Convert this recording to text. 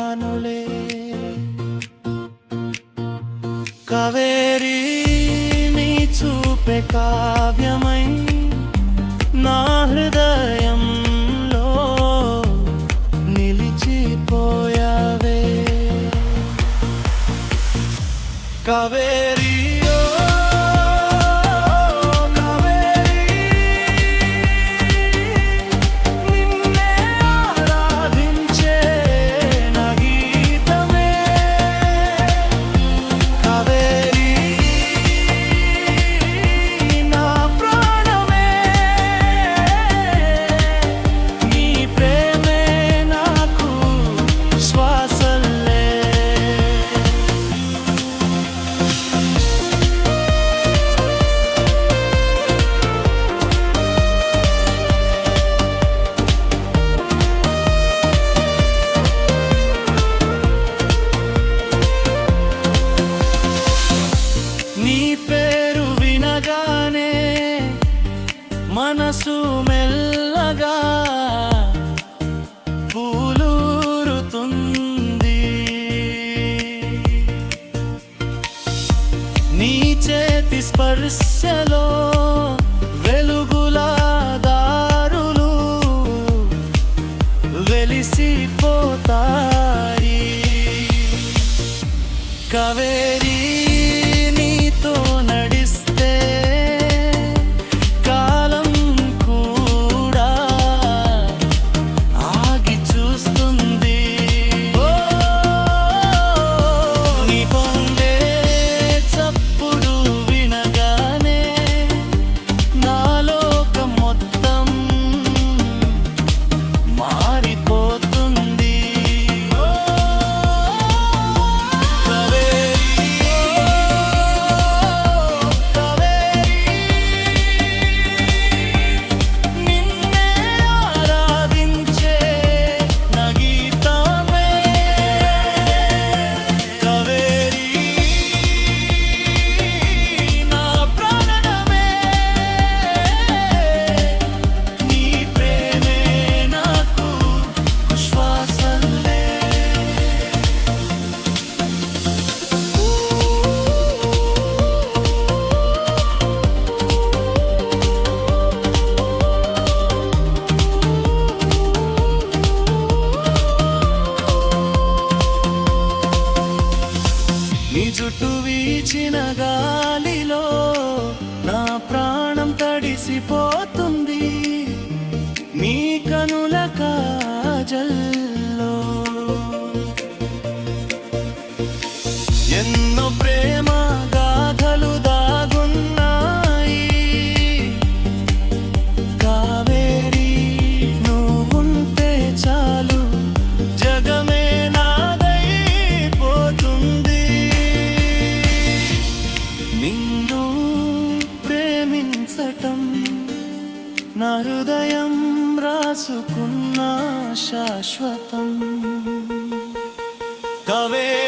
చేశానులే కవేరీ నీ చూపే కావ్యమై నా హృదయంలో నిలిచిపోయావే. కవే మనసు మెల్లగా పూలూరుతుంది. నీ చేతి స్పర్శలో వెలుగుల దారులు వెలిసిపోతాయి. కవేరీ నీ చుట్టూ వీచిన గాలిలో నా ప్రాణం తడిసిపోతుంది. నీ కనుల కాజల్ शाश्वतम् कवे